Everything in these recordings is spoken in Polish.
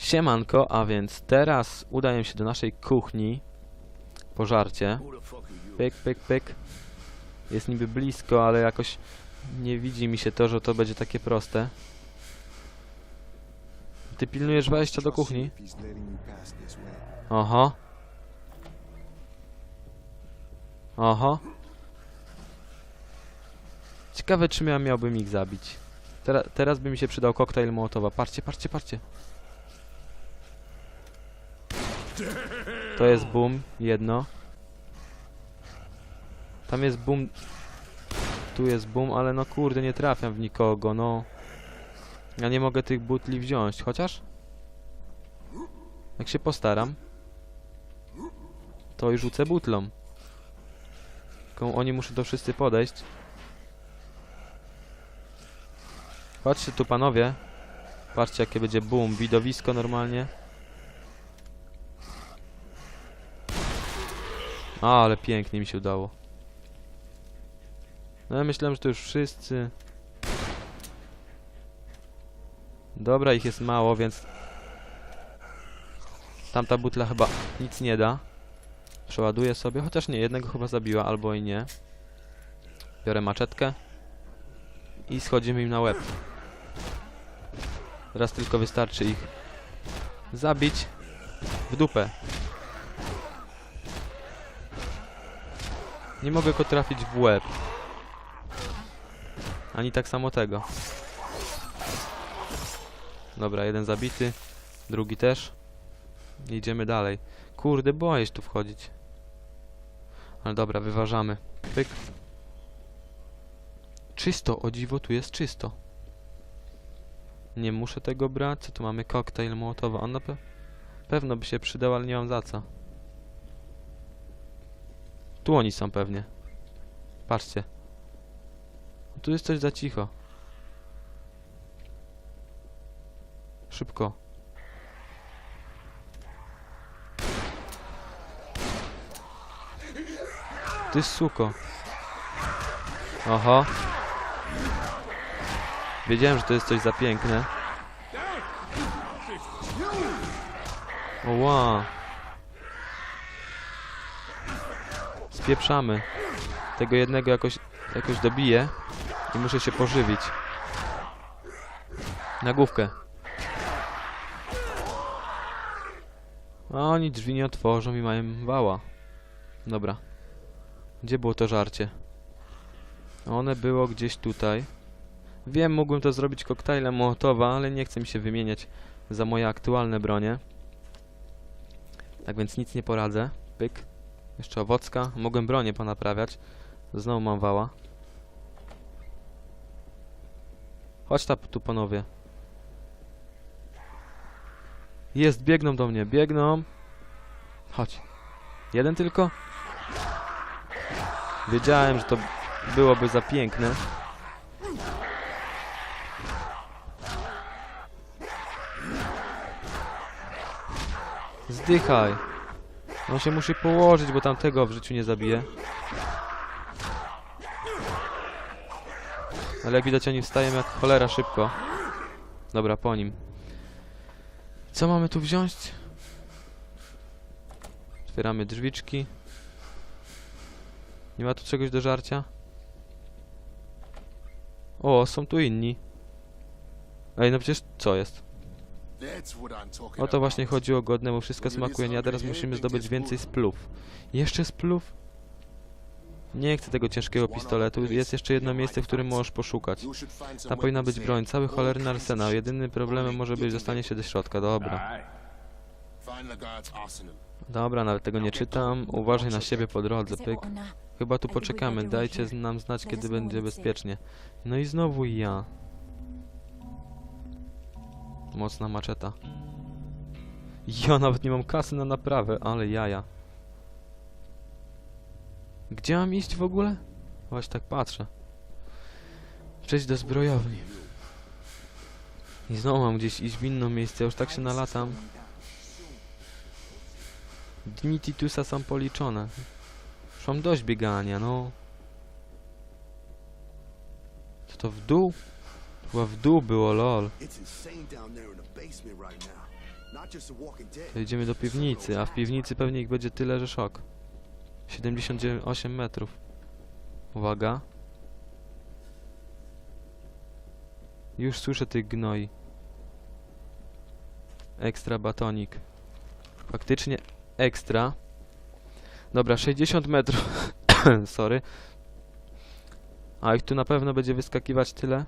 Siemanko, a więc teraz udaję się do naszej kuchni po żarcie. Pyk, pyk, pyk. Jest niby blisko, ale jakoś nie widzi mi się to, że to będzie takie proste. Ty pilnujesz wejścia do kuchni? Oho. Oho. Ciekawe, czym ja miałbym ich zabić. Tera teraz by mi się przydał koktajl Mołotowa. Patrzcie, patrzcie, patrzcie. To jest boom, jedno. Tam jest boom. Tu jest boom, ale no kurde, nie trafiam w nikogo, no. Ja nie mogę tych butli wziąć, chociaż... Jak się postaram, to i rzucę butlą. Tylko oni muszą to wszyscy podejść. Patrzcie tu panowie. Patrzcie jakie będzie boom, widowisko normalnie. A, ale pięknie mi się udało. No ja myślałem, że to już wszyscy. Dobra, ich jest mało, więc... Tamta butla chyba nic nie da. Przeładuję sobie, chociaż nie, jednego chyba zabiła, albo i nie. Biorę maczetkę. I schodzimy im na łeb. Teraz tylko wystarczy ich zabić w dupę. Nie mogę go trafić w łeb. Ani tak samo tego. Dobra, jeden zabity. Drugi też. Idziemy dalej. Kurde, boję się tu wchodzić. Ale dobra, wyważamy. Pyk. Czysto, o dziwo, tu jest czysto. Nie muszę tego brać. Co tu mamy? Koktajl mołotowa. On na pe pewno by się przydał, ale nie mam za co. Tu oni są pewnie. Patrzcie. Tu jest coś za cicho. Szybko. Ty suko. Oho. Wiedziałem, że to jest coś za piękne. Oła. Spieprzamy. Tego jednego jakoś, jakoś dobiję i muszę się pożywić. Na główkę. A oni drzwi nie otworzą i mają wała. Dobra. Gdzie było to żarcie? One było gdzieś tutaj. Wiem, mógłbym to zrobić koktajlem Mołotowa, ale nie chcę mi się wymieniać za moje aktualne bronie. Tak więc nic nie poradzę. Pyk. Jeszcze owocka. Mogłem bronię ponaprawiać. Znowu mam wała. Chodź ta, tu panowie. Jest, biegną do mnie, biegną. Chodź. Jeden tylko? Wiedziałem, że to byłoby za piękne. Zdychaj. On się musi położyć, bo tamtego w życiu nie zabije. Ale jak widać oni wstają jak cholera szybko. Dobra, po nim. Co mamy tu wziąć? Otwieramy drzwiczki. Nie ma tu czegoś do żarcia? O, są tu inni. Ej, no przecież co jest? O to właśnie chodziło godnemu, wszystko smakuje, a teraz musimy zdobyć więcej splów. Jeszcze splów? Nie chcę tego ciężkiego pistoletu, jest jeszcze jedno miejsce, w którym możesz poszukać. Tam powinna być broń, cały cholerny arsenał. Jedynym problemem może być dostanie się do środka, dobra. Dobra, nawet tego nie czytam. Uważaj na siebie po drodze, pyk. Chyba tu poczekamy, dajcie nam znać, kiedy będzie bezpiecznie. No i znowu ja. Mocna maczeta. Ja nawet nie mam kasy na naprawę, ale jaja. Gdzie mam iść w ogóle? Właśnie tak patrzę. Przejść do zbrojowni. I znowu mam gdzieś iść w inne miejsce, już tak się nalatam. Dni Titusa są policzone. Już mam dość biegania, no. Co to w dół? Chyba w dół było, lol. To idziemy do piwnicy, a w piwnicy pewnie ich będzie tyle, że szok. 78 metrów. Uwaga. Już słyszę tych gnoi. Ekstra batonik. Faktycznie ekstra. Dobra, 60 metrów. Sorry. A ich tu na pewno będzie wyskakiwać tyle.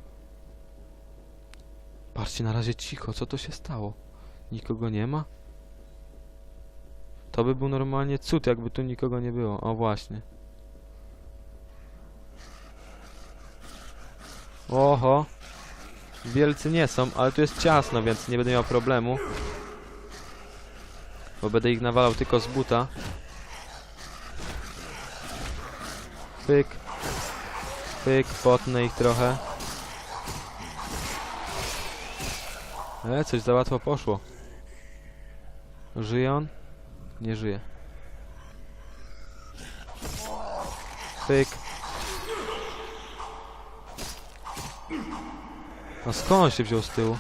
Patrzcie, na razie cicho. Co to się stało? Nikogo nie ma? To by był normalnie cud, jakby tu nikogo nie było. O, właśnie. Oho. Wielcy nie są, ale tu jest ciasno, więc nie będę miał problemu. Bo będę ich nawalał tylko z buta. Pyk. Pyk, potnę ich trochę. E, coś za łatwo poszło. Żyje on? Nie żyje. Pyk. A skąd on się wziął z tyłu?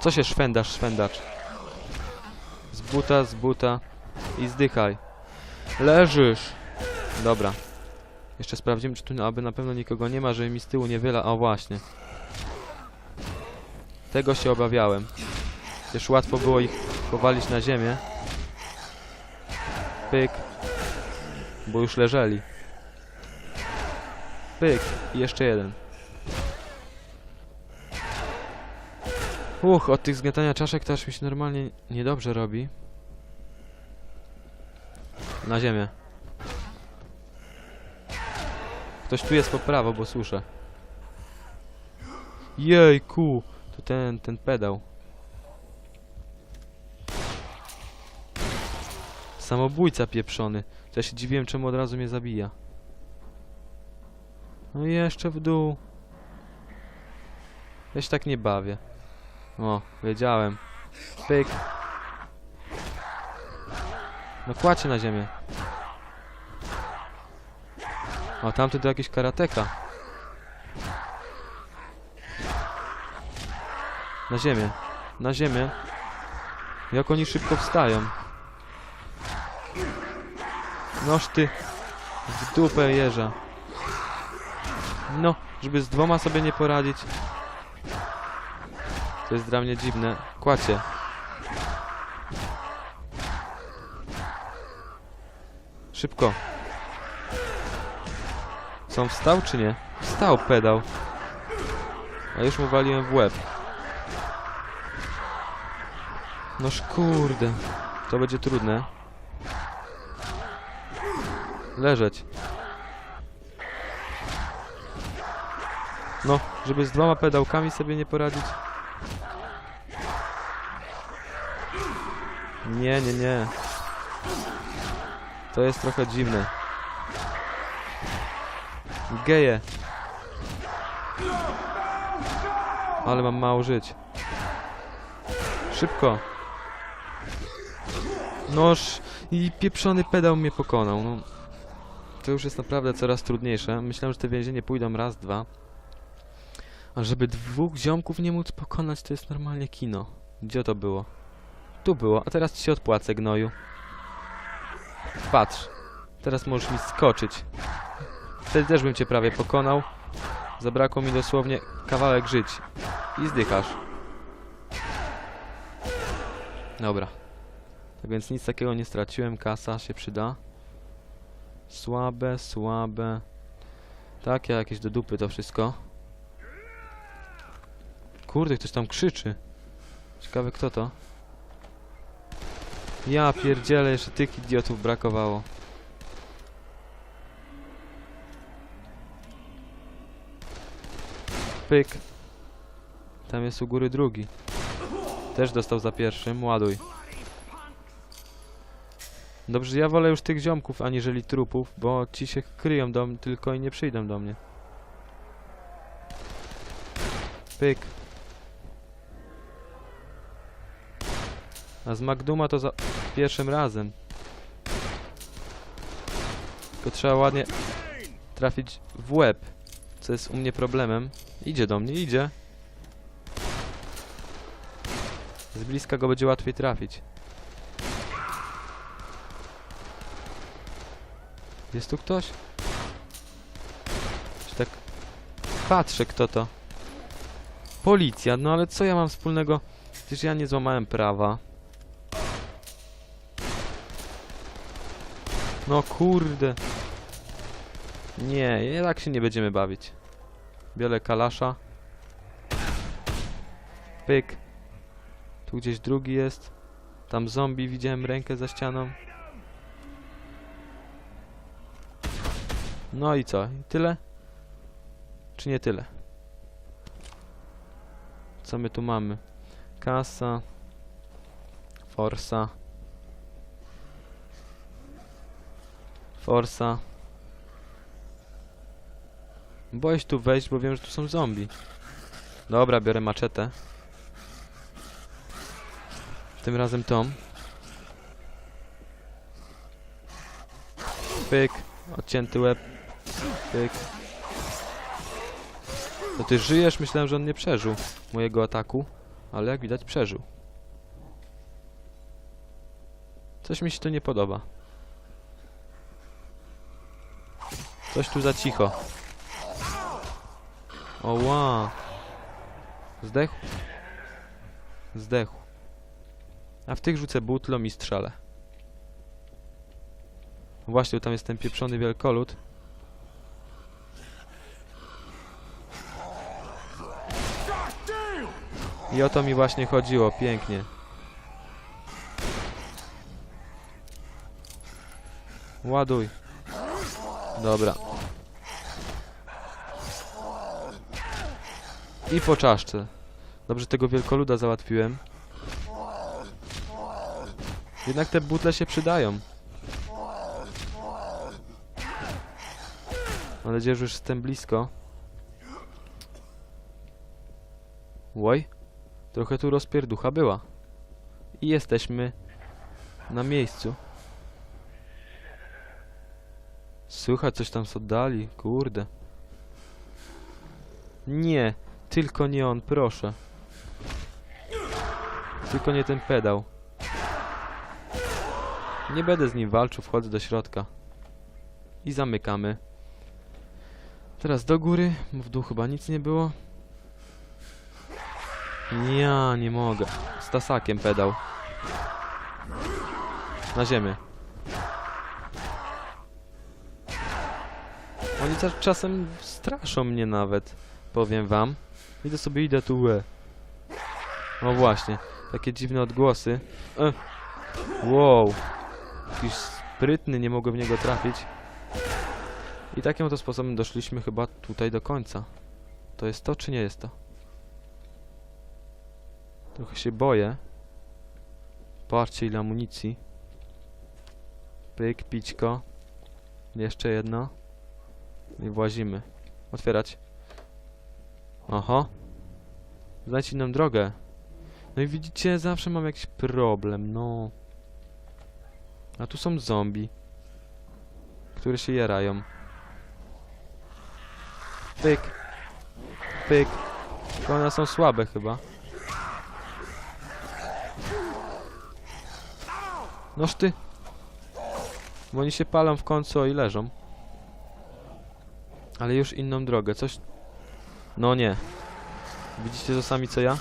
Co się szwendasz, szwendacz? Z buta, z buta i zdychaj. Leżysz! Dobra. Jeszcze sprawdzimy, czy tu aby na pewno nikogo nie ma, żeby mi z tyłu nie wyla. O właśnie. Tego się obawiałem. Też łatwo było ich powalić na ziemię. Pyk. Bo już leżeli. Pyk. I jeszcze jeden. Uch, od tych zgniatania czaszek też mi się normalnie niedobrze robi. Na ziemię. Ktoś tu jest po prawo, bo słyszę. Jejku! To ten, ten pedał. Samobójca pieprzony. To ja się dziwiłem, czemu od razu mnie zabija. No i jeszcze w dół. Ja się tak nie bawię. O, wiedziałem. Pyk. No kładźcie na ziemię. O, tamty to jakiś karateka. Na ziemię. Na ziemię. Jak oni szybko wstają. Noż ty. W dupę jeża. No, żeby z dwoma sobie nie poradzić. To jest dla mnie dziwne. Kłacie. Szybko. Co on wstał czy nie? Wstał pedał. A już mu waliłem w łeb. Noż kurde. To będzie trudne. Leżeć. No, żeby z dwoma pedałkami sobie nie poradzić. Nie, nie, nie. To jest trochę dziwne. Geje. Ale mam mało żyć. Szybko. Noż i pieprzony pedał mnie pokonał. No, to już jest naprawdę coraz trudniejsze. Myślałem, że te więzienie pójdą raz, dwa. A żeby dwóch ziomków nie móc pokonać, to jest normalnie kino. Gdzie to było? Tu było, a teraz ci się odpłacę, gnoju. Patrz. Teraz możesz mi skoczyć. Wtedy też bym cię prawie pokonał. Zabrakło mi dosłownie kawałek żyć. I zdychasz. Dobra. Tak więc nic takiego nie straciłem. Kasa się przyda. Słabe, słabe. Takie jakieś do dupy to wszystko. Kurde, ktoś tam krzyczy. Ciekawe kto to. Ja pierdzielę, jeszcze tych idiotów brakowało. Pyk. Tam jest u góry drugi. Też dostał za pierwszym, ładuj. Dobrze, ja wolę już tych ziomków, aniżeli trupów, bo ci się kryją do mnie tylko i nie przyjdą do mnie. Pyk. A z Magduma to za pierwszym razem. Tylko trzeba ładnie trafić w łeb, co jest u mnie problemem. Idzie do mnie, idzie. Z bliska go będzie łatwiej trafić. Jest tu ktoś? Czy tak... Patrzę kto to. Policja, no ale co ja mam wspólnego? Przecież ja nie złamałem prawa. No kurde. Nie, jednak się nie będziemy bawić. Biorę kalasza. Pyk. Tu gdzieś drugi jest. Tam zombie, widziałem rękę za ścianą. No i co? Tyle? Czy nie tyle? Co my tu mamy? Kasa. Forsa. Forsa. Boję się tu wejść, bo wiem, że tu są zombie. Dobra, biorę maczetę. Tym razem tą. Pyk. Odcięty łeb. Pyk. To ty żyjesz? Myślałem, że on nie przeżył mojego ataku. Ale jak widać przeżył. Coś mi się tu nie podoba. Coś tu za cicho. Oła. Zdechł? Zdechł. A w tych rzucę butlą i strzelę. Właśnie, tam jest ten pieprzony wielkolud. I o to mi właśnie chodziło, pięknie. Ładuj. Dobra. I po czaszce. Dobrze tego wielkoluda załatwiłem. Jednak te butle się przydają. Mam nadzieję, że już jestem blisko. Łoj. Trochę tu rozpierducha była. I jesteśmy na miejscu. Słychać coś tam z oddali, kurde. Nie, tylko nie on, proszę. Tylko nie ten pedał. Nie będę z nim walczył, wchodzę do środka. I zamykamy. Teraz do góry, bo w dół chyba nic nie było. Ja nie mogę. Z tasakiem pedał. Na ziemię. Oni czas- czasem straszą mnie nawet. Powiem wam. Idę sobie, idę tu. E. O właśnie. Takie dziwne odgłosy. E. Wow. Jakiś sprytny, nie mogłem w niego trafić. I takim oto sposobem doszliśmy chyba tutaj do końca. To jest to, czy nie jest to? Trochę się boję. Patrzcie ile amunicji. Pyk, pićko. Jeszcze jedno. I włazimy. Otwierać. Oho. Znajdź inną drogę. No i widzicie, zawsze mam jakiś problem, no. A tu są zombie. Które się jarają. Pyk. Pyk. Tylko one są słabe chyba. Noż ty. Bo oni się palą w końcu i leżą. Ale już inną drogę, coś... No nie. Widzicie to sami co ja?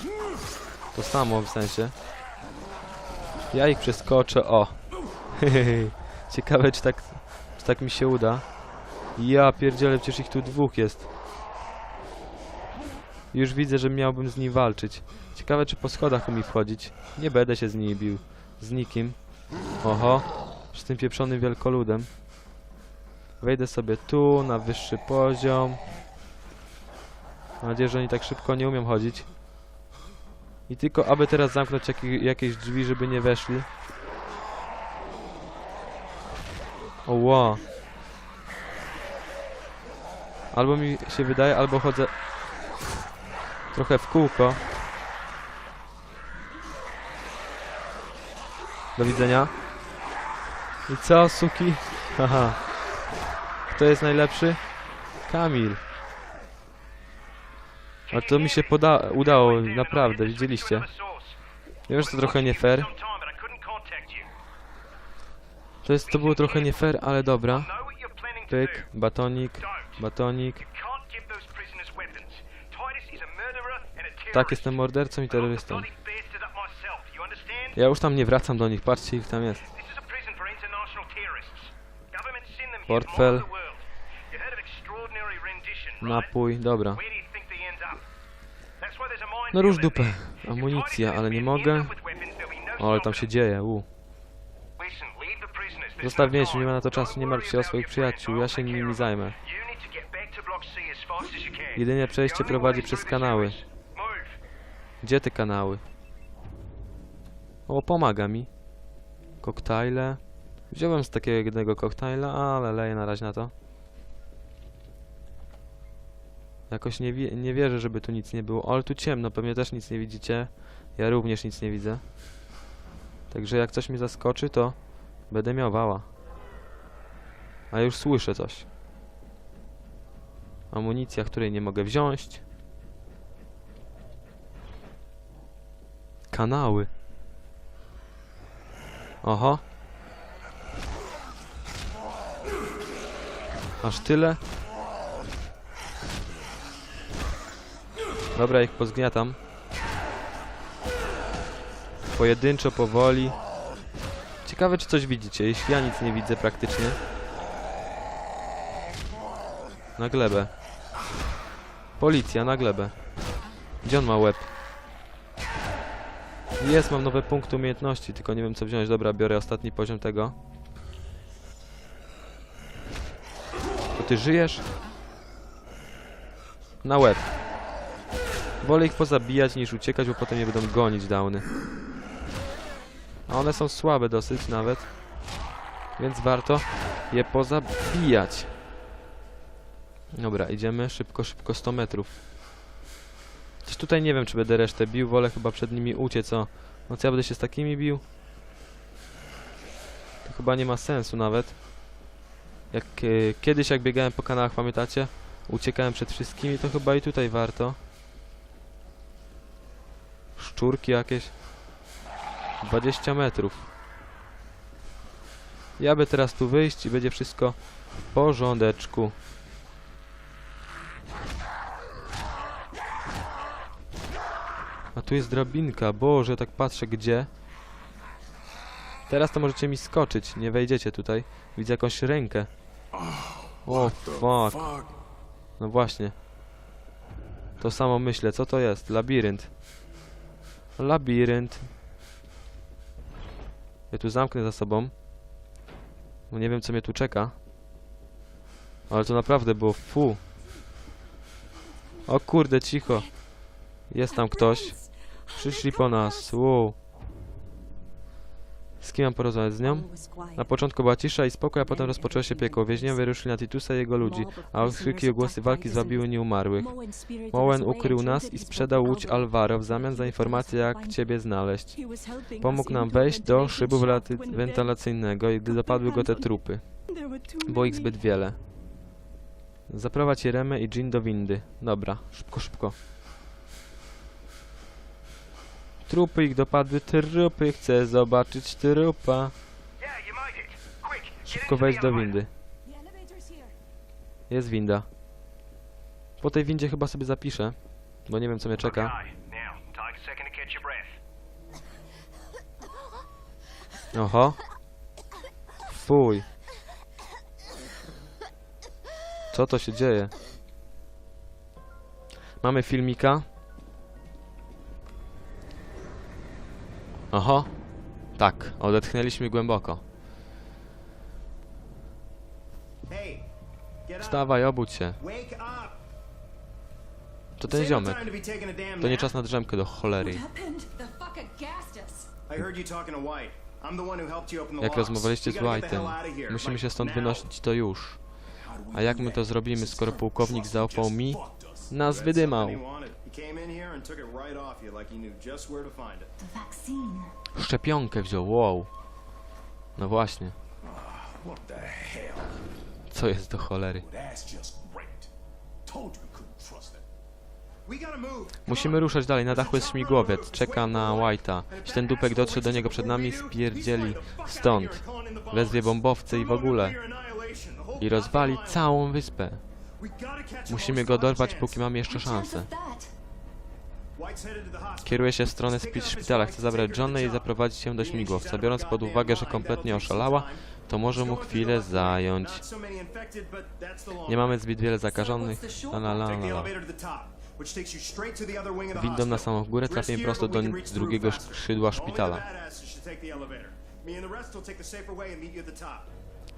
To samo w sensie. Ja ich przeskoczę, o. Ciekawe czy tak, czy tak mi się uda. Ja pierdzielę, przecież ich tu dwóch jest. Już widzę, że miałbym z nim walczyć. Ciekawe czy po schodach umie wchodzić. Nie będę się z nimi bił. Z nikim. Oho. Z tym pieprzonym wielkoludem. Wejdę sobie tu, na wyższy poziom. Mam nadzieję, że oni tak szybko nie umiem chodzić. I tylko aby teraz zamknąć jaki, jakieś drzwi, żeby nie weszli. O wow. Albo mi się wydaje, albo chodzę trochę w kółko. Do widzenia. I co, suki? Haha. Kto jest najlepszy? Kamil. A to mi się poda udało, naprawdę, widzieliście. Wiem, że to trochę nie fair. To jest, to było trochę nie fair, ale dobra. Pyk, batonik, batonik. Tak, jestem mordercą i terrorystą. Ja już tam nie wracam do nich, patrzcie ich tam jest. Portfel. from all No róż dupę. Amunicja, ale nie mogę. O, ale tam się dzieje, u. Zostaw więźniów, nie ma na to czasu, nie martw się o swoich przyjaciół, ja się nimi zajmę. Jedynie przejście prowadzi przez kanały. Gdzie te kanały? O, pomaga mi. Koktajle. Wziąłem z takiego jednego koktajla, ale leję na razie na to. Jakoś nie, nie wierzę, żeby tu nic nie było. Ale tu ciemno, pewnie też nic nie widzicie. Ja również nic nie widzę. Także jak coś mi zaskoczy, to będę miał wała. A już słyszę coś. Amunicja, której nie mogę wziąć. Kanały. Oho. Aż tyle? Dobra, ich pozgniatam. Pojedynczo, powoli. Ciekawe, czy coś widzicie, jeśli ja nic nie widzę praktycznie. Na glebę. Policja, na glebę. Gdzie on ma łeb? Jest, mam nowe punkty umiejętności, tylko nie wiem co wziąć. Dobra, biorę ostatni poziom tego. To ty żyjesz? Na łeb. Wolę ich pozabijać niż uciekać, bo potem je będą gonić downy. A one są słabe dosyć nawet. Więc warto je pozabijać. Dobra, idziemy szybko, szybko 100 metrów. Coś tutaj nie wiem, czy będę resztę bił, wolę chyba przed nimi uciec, o. No co ja będę się z takimi bił? To chyba nie ma sensu nawet. Jak e, kiedyś jak biegałem po kanałach, pamiętacie? Uciekałem przed wszystkimi, to chyba i tutaj warto. Szczurki jakieś. 20 metrów. Ja by teraz tu wyjść i będzie wszystko w porządeczku. A tu jest drabinka, boże, tak patrzę gdzie. Teraz to możecie mi skoczyć, nie wejdziecie tutaj. Widzę jakąś rękę. O fuck. No właśnie. To samo myślę, co to jest? Labirynt. Labirynt. Ja tu zamknę za sobą. Bo nie wiem co mnie tu czeka. Ale to naprawdę było fu. O kurde, cicho. Jest tam ktoś. Przyszli po nas. Wow. Z kim mam porozmawiać? Z nią? Na początku była cisza i spokój, a potem rozpoczęło się piekło. Więźniowie ruszyli na Titusa i jego ludzi, a okrzyki i ogłosy walki zwabiły nieumarłych. Moen ukrył nas i sprzedał łódź Alvaro w zamian za informację, jak ciebie znaleźć. Pomógł nam wejść do szybu wentylacyjnego i gdy dopadły go te trupy. Było ich zbyt wiele. Zaprowadź Jeremę i Jean do windy. Dobra, szybko, szybko. Trupy ich dopadły, trupy, chcę zobaczyć trupa. Szybko wejść do windy. Jest winda. Po tej windzie chyba sobie zapiszę, bo nie wiem co mnie czeka. Oho. Fuj. Co to się dzieje? Mamy filmika. Oho. Tak, odetchnęliśmy głęboko. Wstawaj, obudź się. To ten ziomek. to nie czas na drzemkę do cholery. Jak rozmawialiście z White'em, musimy się stąd wynosić to już. A jak my to zrobimy, skoro pułkownik zaufał mi? Nas wydymał. Came in here and took it right off you like he knew just where to find it. The vaccine. Szczepionkę wziął, wow. No właśnie, What the hell? co jest do cholery? That's just great. Told you we couldn't trust it. We gotta move. Musimy ruszać dalej, na dachu jest śmigłowiec, czeka na White'a. Jeśli ten dupek dotrze do niego przed nami, spierdzieli stąd. Wezwie bombowce i w ogóle. I rozwali całą wyspę. Musimy go dorwać, póki mamy jeszcze szansę. Kieruje się w stronę szpitala, chce zabrać Johnny i zaprowadzić ją do śmigłowca. Biorąc pod uwagę, że kompletnie oszalała, to może mu chwilę zająć. Nie mamy zbyt wiele zakażonych. La, la, la, la. Windą na samą górę trafimy prosto do drugiego skrzydła szpitala.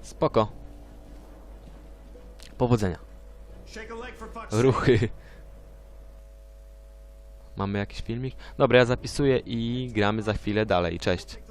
Spoko. Powodzenia. Ruchy. Mamy jakiś filmik? Dobra, ja zapisuję i gramy za chwilę dalej. Cześć.